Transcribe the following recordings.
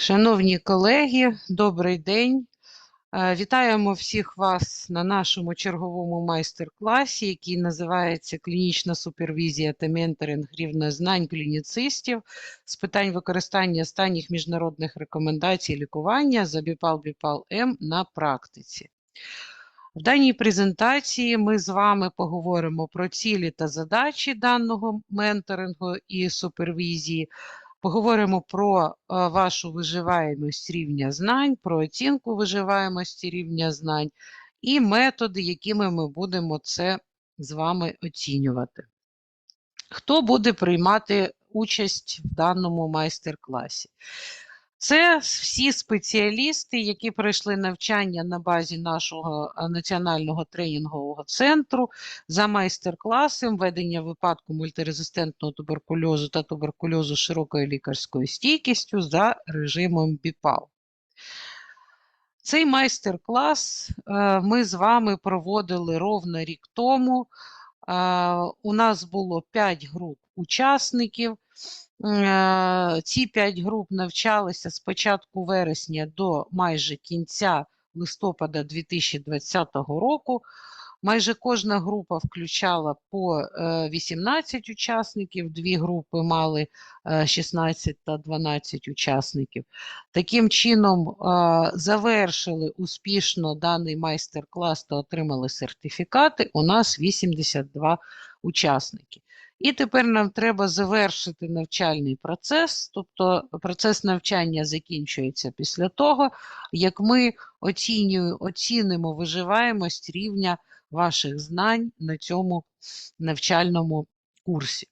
Шановні колеги, добрий день. Е, Вітаємо всіх вас на нашому черговому майстер-класі, який називається Клінічна супервізія та менторинг рівнознань клініцистів з питань використання останніх міжнародних рекомендацій лікування за БІПАЛ-БІПАЛ-М на практиці. В даній презентації ми з вами поговоримо про цілі та задачі даного менторингу і супервізії, Поговоримо про вашу виживаємость рівня знань, про оцінку виживаємості рівня знань і методи, якими ми будемо це з вами оцінювати. Хто буде приймати участь в даному майстер-класі? Це всі спеціалісти, які пройшли навчання на базі нашого е, національного тренінгового центру за майстер-класом ведення випадку мультирезистентного туберкульозу та туберкульозу широкою лікарською стійкістю за режимом БІПАЛ. Цей майстер-клас е, ми з вами проводили ровно рік тому. Е, у нас було 5 груп учасників. Е, ці п'ять груп навчалися з початку вересня до майже кінця листопада 2020 року. Майже кожна група включала по 18 учасників, дві групи мали 16 та 12 учасників. Таким чином, завершили успішно даний майстер-клас та отримали сертифікати. У нас 82 учасники. І тепер нам треба завершити навчальний процес, тобто процес навчання закінчується після того, як ми оцінимо виживаємость рівня ваших знань на цьому навчальному курсі.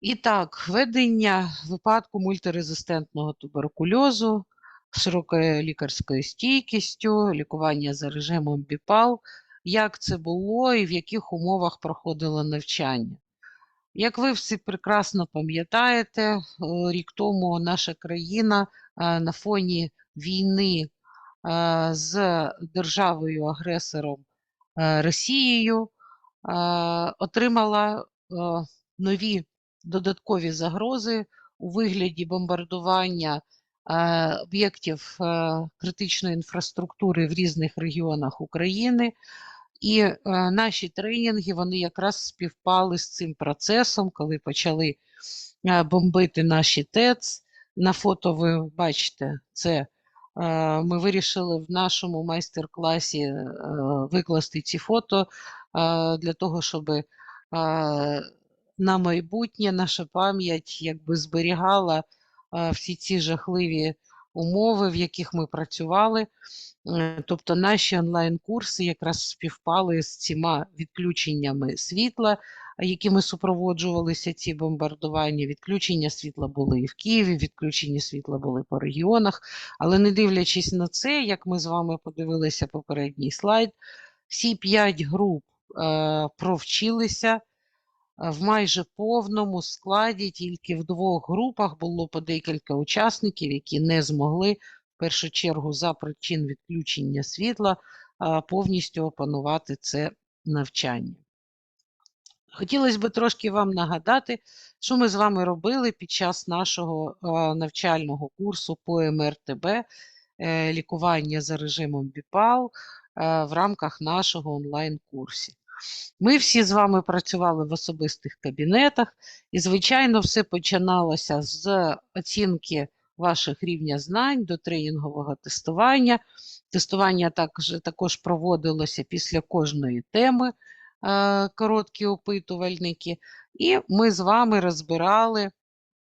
І так, ведення випадку мультирезистентного туберкульозу широкою лікарською стійкістю, лікування за режимом БІПАЛ – як це було і в яких умовах проходило навчання. Як ви всі прекрасно пам'ятаєте, е, рік тому наша країна е, на фоні війни е, з державою-агресором Росією отримала нові додаткові загрози у вигляді бомбардування об'єктів критичної інфраструктури в різних регіонах України. І е, наші тренінги вони якраз співпали з цим процесом, коли почали е, бомбити наші ТЕЦ. На фото ви бачите, це е, ми вирішили в нашому майстер-класі е, викласти ці фото е, для того, щоб е, на майбутнє наша пам'ять якби зберігала е, всі ці жахливі умови, в яких ми працювали. Е, тобто наші онлайн-курси якраз співпали з цими відключеннями світла, якими супроводжувалися ці бомбардування. Відключення світла були і в Києві, відключення світла були по регіонах. Але не дивлячись на це, як ми з вами подивилися попередній слайд, всі п'ять груп е, провчилися. Е, в майже повному складі тільки в двох групах було по декілька учасників, які не змогли першу чергу за причин відключення світла повністю опанувати це навчання. Хотілося б трошки вам нагадати, що ми з вами робили під час нашого навчального курсу по МРТБ е, лікування за режимом БІПАЛ в рамках нашого онлайн-курсу. Ми всі з вами працювали в особистих кабінетах, і, звичайно, все починалося з оцінки ваших рівня знань до тренінгового тестування. Тестування також, також проводилося після кожної теми, е, короткі опитувальники, і ми з вами розбирали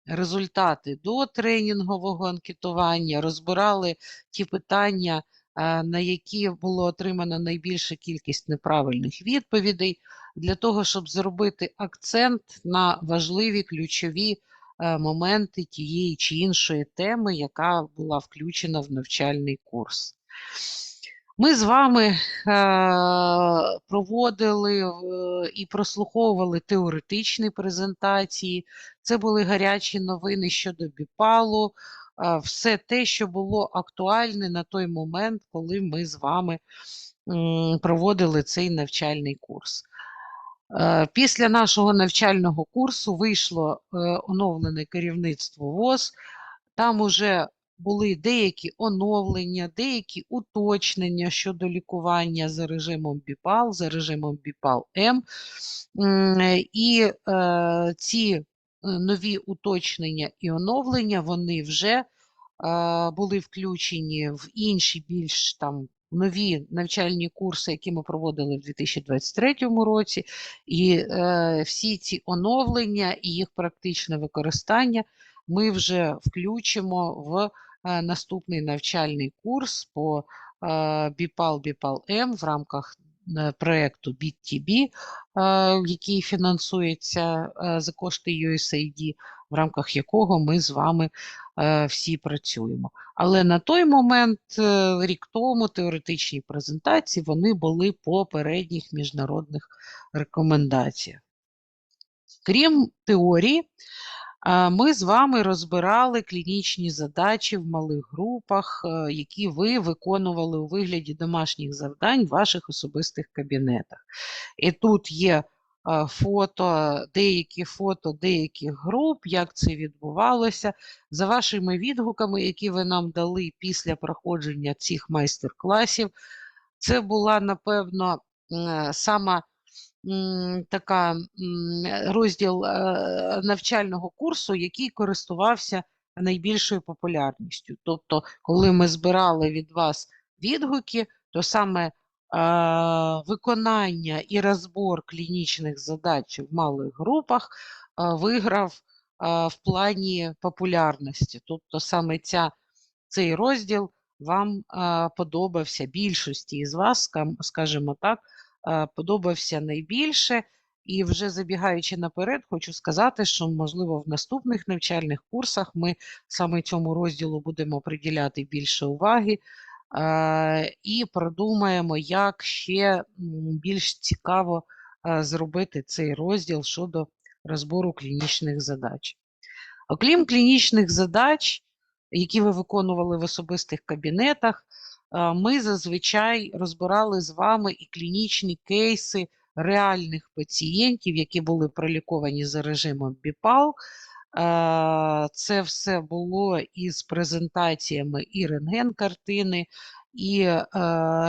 результати до тренінгового анкетування, розбирали ті питання, е, на які було отримано найбільша кількість неправильних відповідей, для того, щоб зробити акцент на важливі ключові моменти тієї чи іншої теми, яка була включена в навчальний курс. Ми з вами е, проводили і прослуховували теоретичні презентації. Це були гарячі новини щодо біпалу, е, все те, що було актуальне на той момент, коли ми з вами проводили цей навчальний курс. Е, після нашого навчального курсу вийшло е, оновлене керівництво ВОЗ, Там уже були деякі оновлення, деякі уточнення щодо лікування за режимом БІПАЛ, за режимом БІПАЛ-М. І е, ці нові уточнення і оновлення, вони вже були включені в інші більш там нові навчальні курси, які ми проводили в 2023 році, і е, всі ці оновлення і їх практичне використання ми вже включимо в е, наступний навчальний курс по е, м в рамках проєкту BTB, е, який фінансується е, за кошти USAID, в рамках якого ми з вами Е, всі працюємо. Але на той момент, е, рік тому, теоретичні презентації вони були по передніх міжнародних рекомендаціях. Крім теорії, е, ми з вами розбирали клінічні задачі в малих групах, які ви виконували у вигляді домашніх завдань в ваших особистих кабінетах. І тут є фото, деякі фото деяких груп, як це відбувалося. За вашими відгуками, які ви нам дали після проходження цих майстер-класів, це була, напевно, сама така розділ е, навчального курсу, який користувався найбільшою популярністю. Тобто, коли ми збирали від вас відгуки, то саме виконання і розбор клінічних задач в малих групах виграв в плані популярності. Тобто саме ця, цей розділ вам подобався більшості із вас, скажімо так, подобався найбільше. І вже забігаючи наперед, хочу сказати, що, можливо, в наступних навчальних курсах ми саме цьому розділу будемо приділяти більше уваги, і продумаємо, як ще більш цікаво зробити цей розділ щодо розбору клінічних задач. Окрім клінічних задач, які ви виконували в особистих кабінетах, ми зазвичай розбирали з вами і клінічні кейси реальних пацієнтів, які були проліковані за режимом БІПАЛ. Це все було із презентаціями і рентген-картини, і е,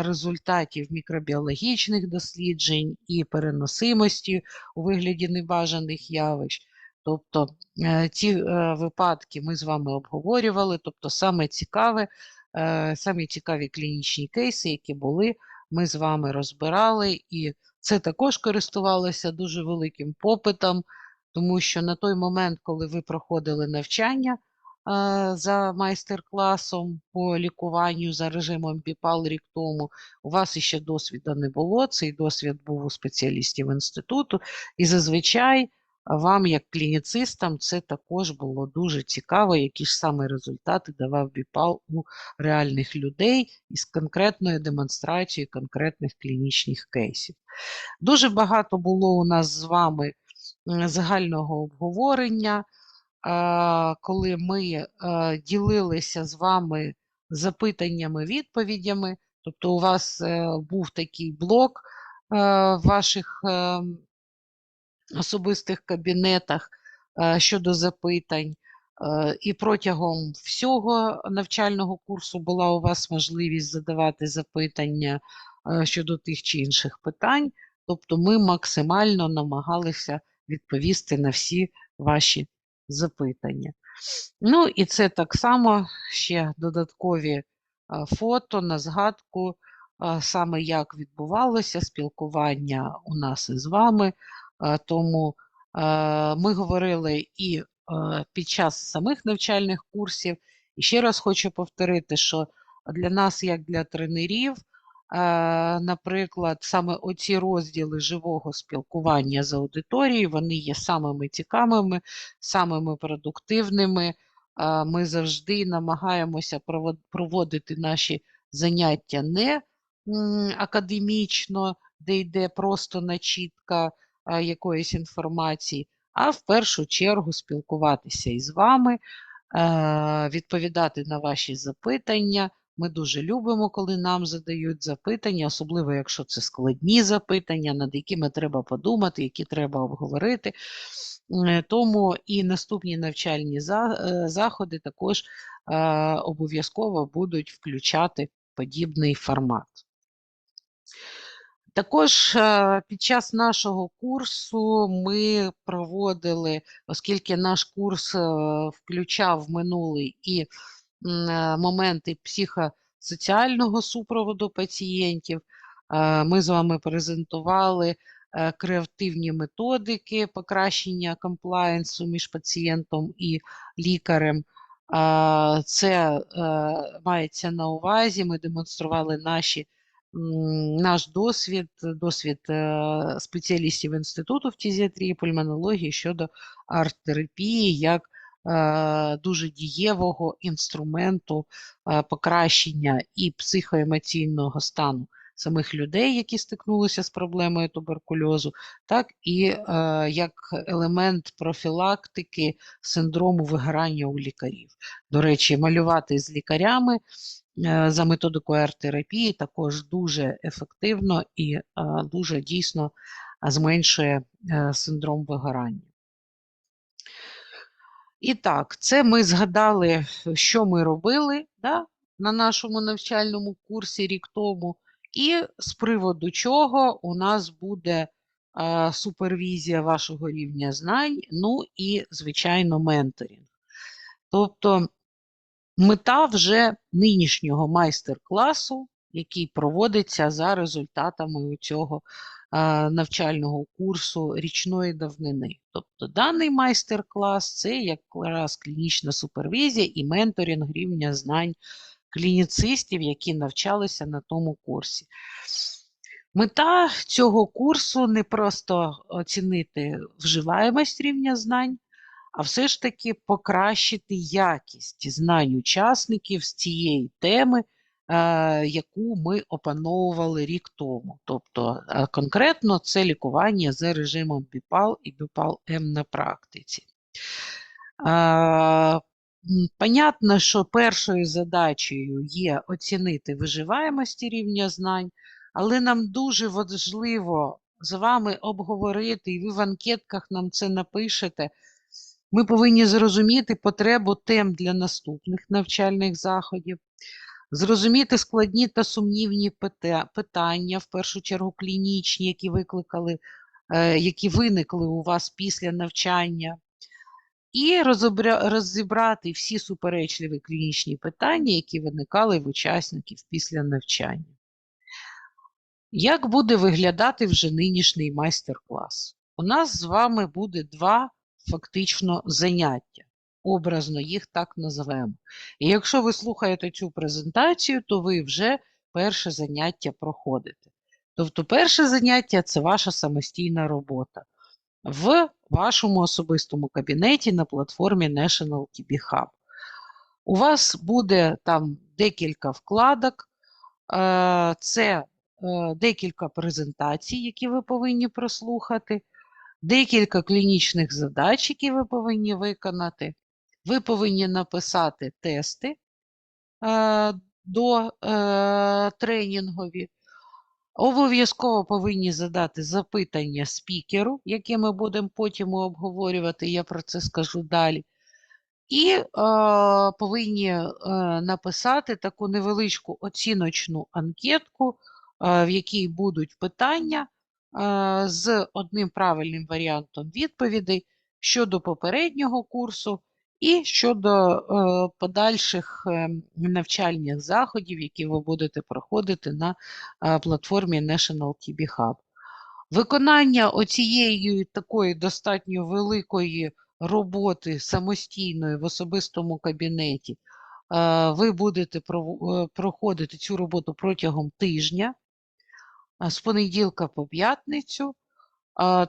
результатів мікробіологічних досліджень, і переносимості у вигляді небажаних явищ. Тобто е, ці е, випадки ми з вами обговорювали, тобто саме цікаве, самі цікаві клінічні кейси, які були, ми з вами розбирали, і це також користувалося дуже великим попитом тому що на той момент, коли ви проходили навчання за майстер-класом по лікуванню за режимом БІПАЛ рік тому, у вас іще досвіду не було. Цей досвід був у спеціалістів інституту, і зазвичай вам, як клініцистам, це також було дуже цікаво, які ж саме результати давав БІПАЛ у реальних людей із конкретною демонстрацією конкретних клінічних кейсів. Дуже багато було у нас з вами загального обговорення, коли ми ділилися з вами запитаннями, відповідями. Тобто, у вас е, був такий блок е, ваших е, особистих кабінетах щодо запитань. І протягом всього навчального курсу була у вас можливість задавати запитання щодо тих чи інших питань. Тобто ми максимально намагалися відповісти на всі ваші запитання. Ну, і це так само ще додаткові фото на згадку, саме як відбувалося спілкування у нас із вами. Тому ми говорили і під час самих навчальних курсів. І ще раз хочу повторити, що для нас, як для тренерів, наприклад, саме оці розділи живого спілкування з аудиторією, вони є самими цікавими, самими продуктивними. Ми завжди намагаємося проводити наші заняття не академічно, де йде просто начітка якоїсь інформації, а в першу чергу спілкуватися із вами, відповідати на ваші запитання Ми дуже любимо, коли нам задають запитання, особливо якщо це складні запитання, над якими треба подумати, які треба обговорити. Е, Тому і наступні навчальні е, заходи також е, обов'язково будуть включати подібний формат. Також е, під час нашого курсу ми проводили, оскільки наш курс е, включав минулий і е, моменти психосоціального супроводу пацієнтів, ми з вами презентували креативні методики покращення комплаєнсу між пацієнтом і лікарем. Це мається на увазі. Ми демонстрували наші наш досвід, досвід е, спеціалістів інституту фтизіатрії і пульмонології щодо арт-терапії як е, дуже дієвого інструменту е, покращення і психоемоційного стану самих людей, які стикнулися з проблемою туберкульозу, так і е, як елемент профілактики синдрому вигорання у лікарів. До речі, малювати з лікарями за методикою арт-терапії також дуже ефективно і е, дуже дійсно е, зменшує е, синдром вигорання. І так, це ми згадали, що ми робили да, на нашому навчальному курсі рік тому, і з приводу чого у нас буде е, супервізія вашого рівня знань, ну і, звичайно, менторинг. Тобто мета вже нинішнього майстер-класу, який проводиться за результатами цього е, навчального курсу річної давнини. Тобто даний майстер-клас це якраз клінічна супервізія і менторинг рівня знань клініцистів, які навчалися на тому курсі. Мета цього курсу не просто оцінити вживаємость рівня знань, а все ж таки покращити якість знань учасників з цієї теми, е, яку ми опановували рік тому. Тобто е, конкретно це лікування за режимом БІПАЛ і БІПАЛ-М на практиці. Е, Понятно, що першою задачею є оцінити виживаємості рівня знань, але нам дуже важливо з вами обговорити, і ви в анкетках нам це напишете. Ми повинні зрозуміти потребу тем для наступних навчальних заходів, зрозуміти складні та сумнівні питання, в першу чергу клінічні, які викликали, е, які виникли у вас після навчання, і розібрати всі суперечливі клінічні питання, які виникали в учасників після навчання. Як буде виглядати вже нинішній майстер-клас? У нас з вами буде два фактично заняття. Образно їх так назвемо. І якщо ви слухаєте цю презентацію, то ви вже перше заняття проходите. Тобто, перше заняття це ваша самостійна робота в вашому особистому кабінеті на платформі National TB Hub. У вас буде там декілька вкладок, е, це е, декілька презентацій, які ви повинні прослухати, декілька клінічних задач, які ви повинні виконати. Ви повинні написати тести е, до е, тренінгові. Обов'язково повинні задати запитання спікеру, яке ми будемо потім обговорювати, я про це скажу далі. І е, повинні е, написати таку невеличку оціночну анкетку, е, в якій будуть питання з одним правильним варіантом відповідей щодо попереднього курсу і щодо е, подальших е, навчальних заходів, які ви будете проходити на е, платформі National TB Hub. Виконання оцієї такої достатньо великої роботи самостійної в особистому кабінеті, е, ви будете е, проходити цю роботу протягом тижня, з понеділка по п'ятницю.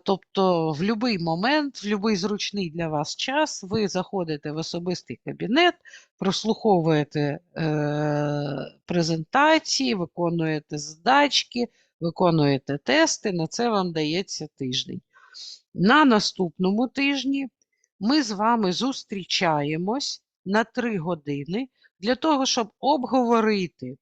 Тобто в будь-який момент, в будь-який зручний для вас час, ви заходите в особистий кабінет, прослуховуєте е, презентації, виконуєте задачки, виконуєте тести, на це вам дається тиждень. На наступному тижні ми з вами зустрічаємось на 3 години для того, щоб обговорити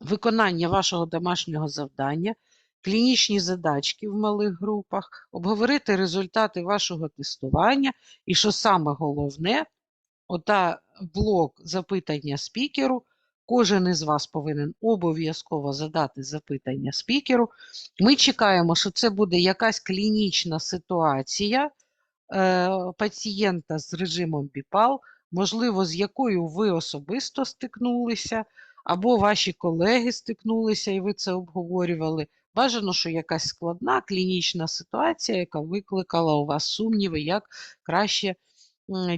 виконання вашого домашнього завдання, клінічні задачки в малих групах, обговорити результати вашого тестування і, що саме головне, ота блок запитання спікеру. Кожен із вас повинен обов'язково задати запитання спікеру. Ми чекаємо, що це буде якась клінічна ситуація е, пацієнта з режимом БІПАЛ, можливо, з якою ви особисто стикнулися, або ваші колеги стикнулися і ви це обговорювали. Бажано, що якась складна клінічна ситуація, яка викликала у вас сумніви, як краще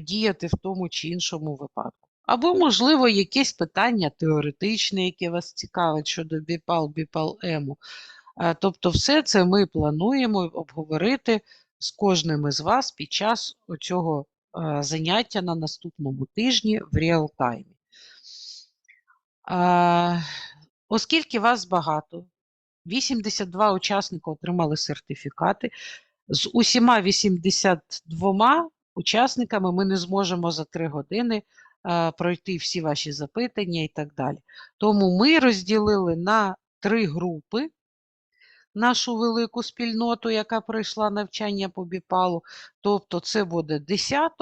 діяти в тому чи іншому випадку. Або, можливо, якесь питання теоретичне, яке вас цікавить щодо БІПАЛ, БІПАЛ-ему. Е, Тобто, все це ми плануємо обговорити з кожним із вас під час цього заняття на наступному тижні в реал-таймі. Оскільки вас багато, 82 учасника отримали сертифікати. З усіма 82 учасниками ми не зможемо за 3 години пройти всі ваші запитання і так далі. Тому ми розділили на три групи нашу велику спільноту, яка пройшла навчання по БІПАЛу. Тобто це буде 10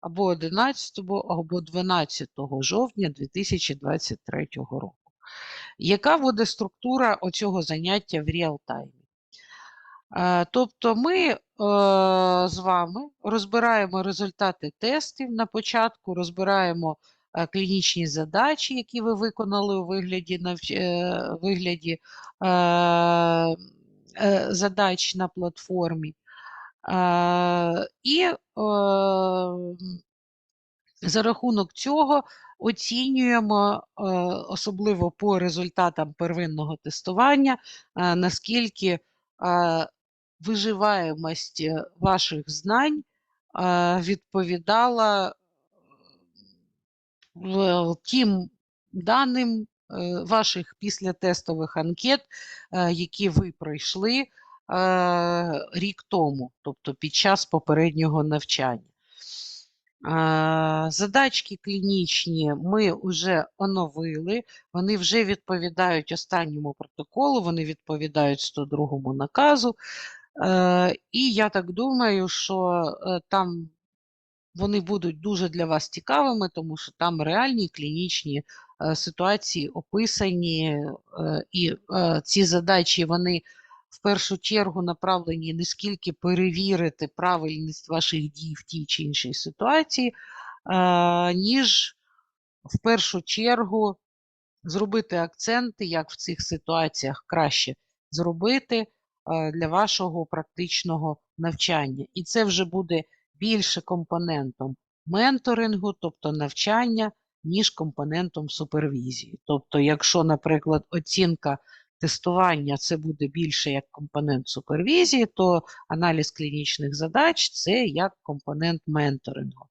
або 11 або 12 жовтня 2023 року. Яка буде структура оцього заняття в реал-таймі? Е, Тобто ми е, з вами розбираємо результати тестів на початку, розбираємо е, клінічні задачі, які ви виконали у вигляді, вигляді задач на платформі. Е, І е, за рахунок цього оцінюємо, е, особливо по результатам первинного тестування, наскільки виживаємость ваших знань відповідала тим даним ваших післятестових анкет, які ви пройшли рік тому, тобто під час попереднього навчання. Задачки клінічні ми вже оновили, вони вже відповідають останньому протоколу, вони відповідають 102 наказу. Е, І я так думаю, що е, там вони будуть дуже для вас цікавими, тому що там реальні клінічні е, ситуації описані, е, і е, ці задачі вони в першу чергу направлені не скільки перевірити правильність ваших дій в тій чи іншій ситуації, ніж в першу чергу зробити акценти, як в цих ситуаціях краще зробити для вашого практичного навчання. І це вже буде більше компонентом менторингу, тобто навчання, ніж компонентом супервізії. Тобто, якщо, наприклад, оцінка тестування це буде більше як компонент супервізії, то аналіз клінічних задач це як компонент менторингу.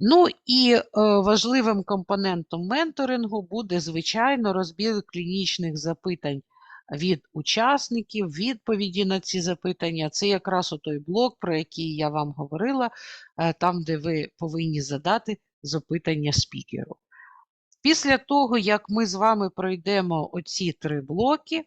Ну і е, важливим компонентом менторингу буде, звичайно, розбір клінічних запитань від учасників, відповіді на ці запитання. Це якраз той блок, про який я вам говорила, е, там, де ви повинні задати запитання спікеру. Після того, як ми з вами пройдемо оці три блоки, е,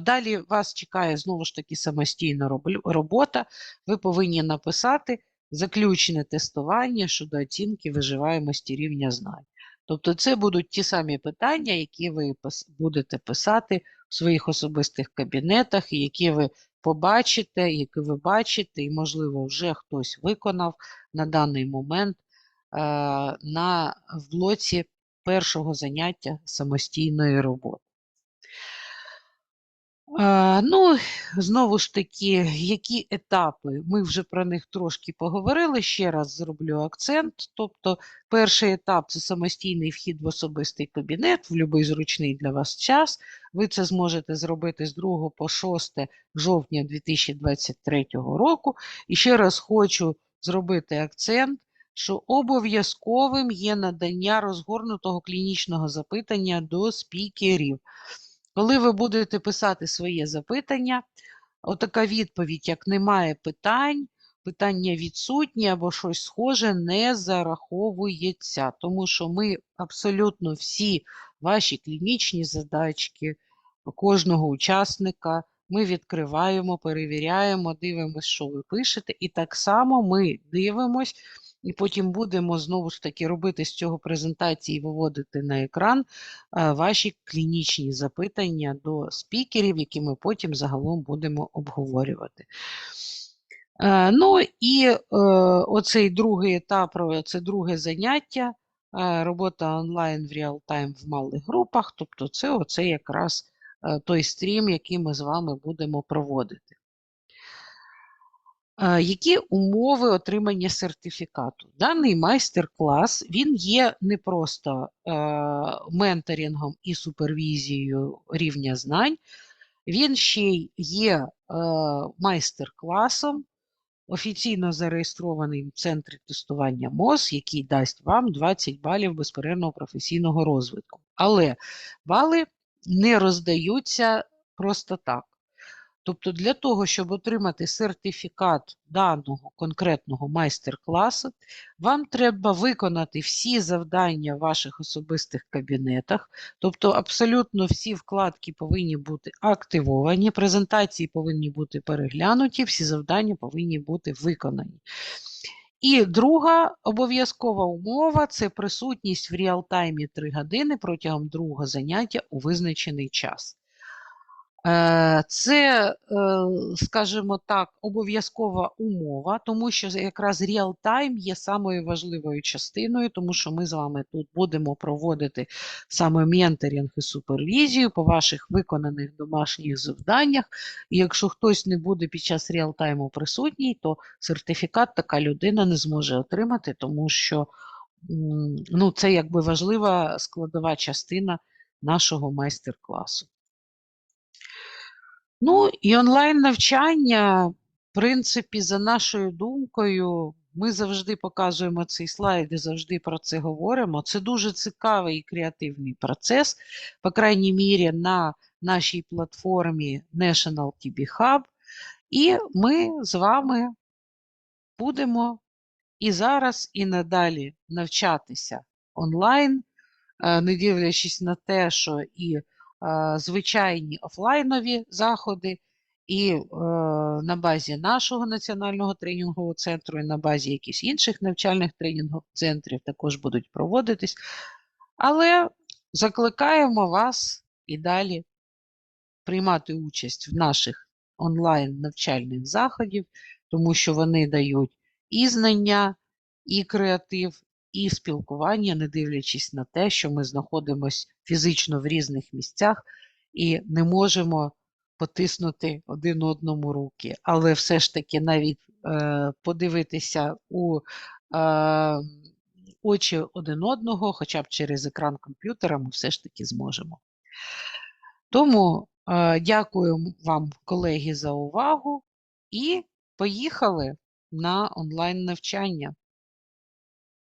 далі вас чекає знову ж таки самостійна робота. Ви повинні написати заключне тестування щодо оцінки виживаємості рівня знань. Тобто, це будуть ті самі питання, які ви будете писати в своїх особистих кабінетах, які ви побачите, які ви бачите, і, можливо, вже хтось виконав на даний момент на, в блоці першого заняття самостійної роботи. Е, ну, знову ж таки, які етапи? Ми вже про них трошки поговорили. Ще раз зроблю акцент. Тобто, перший етап це самостійний вхід в особистий кабінет, в будь-який зручний для вас час. Ви це зможете зробити з 2 по 6 жовтня 2023 року. І ще раз хочу зробити акцент. Що обов'язковим є надання розгорнутого клінічного запитання до спікерів. Коли ви будете писати своє запитання, отака відповідь, як немає питань, питання відсутні або щось схоже не зараховується, тому що ми абсолютно всі ваші клінічні задачки кожного учасника ми відкриваємо, перевіряємо, дивимося, що ви пишете, і так само ми дивимось, і потім будемо знову ж таки робити з цього презентації, виводити на екран е, ваші клінічні запитання до спікерів, які ми потім загалом будемо обговорювати. Е, Ну і е, оцей другий етап, це друге заняття, робота онлайн в реал-тайм в малих групах. Тобто це оце якраз той стрім, який ми з вами будемо проводити. Е, Які умови отримання сертифікату? Даний майстер-клас він є не просто е, менторингом і супервізією рівня знань, він ще й є е, майстер-класом, офіційно зареєстрований в центрі тестування МОЗ, який дасть вам 20 балів безперервного професійного розвитку. Але бали не роздаються просто так. Тобто для того, щоб отримати сертифікат даного конкретного майстер-класу, вам треба виконати всі завдання в ваших особистих кабінетах, тобто абсолютно всі вкладки повинні бути активовані, презентації повинні бути переглянуті, всі завдання повинні бути виконані. І друга обов'язкова умова це присутність в реал-таймі 3 години протягом другого заняття у визначений час. Е, Це, е, скажімо так, обов'язкова умова, тому що якраз реал-тайм є самою важливою частиною, тому що ми з вами тут будемо проводити саме менторинг і супервізію по ваших виконаних домашніх завданнях. І якщо хтось не буде під час реал-тайму присутній, то сертифікат така людина не зможе отримати, тому що ну, це якби важлива складова частина нашого майстер-класу. Ну і онлайн навчання, в принципі, за нашою думкою, ми завжди показуємо цей слайд і завжди про це говоримо. Це дуже цікавий і креативний процес, по крайній мірі, на нашій платформі National TB Hub. І ми з вами будемо і зараз, і надалі навчатися онлайн, е, не дивлячись на те, що і звичайні офлайнові заходи, і е, на базі нашого національного тренінгового центру, і на базі якихось інших навчальних тренінгових центрів також будуть проводитись. Але закликаємо вас і далі приймати участь в наших онлайн навчальних заходів, тому що вони дають і знання, і креатив, і спілкування, не дивлячись на те, що ми знаходимося фізично в різних місцях і не можемо потиснути один одному руки. Але все ж таки навіть е, подивитися у е, очі один одного, хоча б через екран комп'ютера, ми все ж таки зможемо. Тому е, дякую вам, колеги, за увагу і поїхали на онлайн навчання.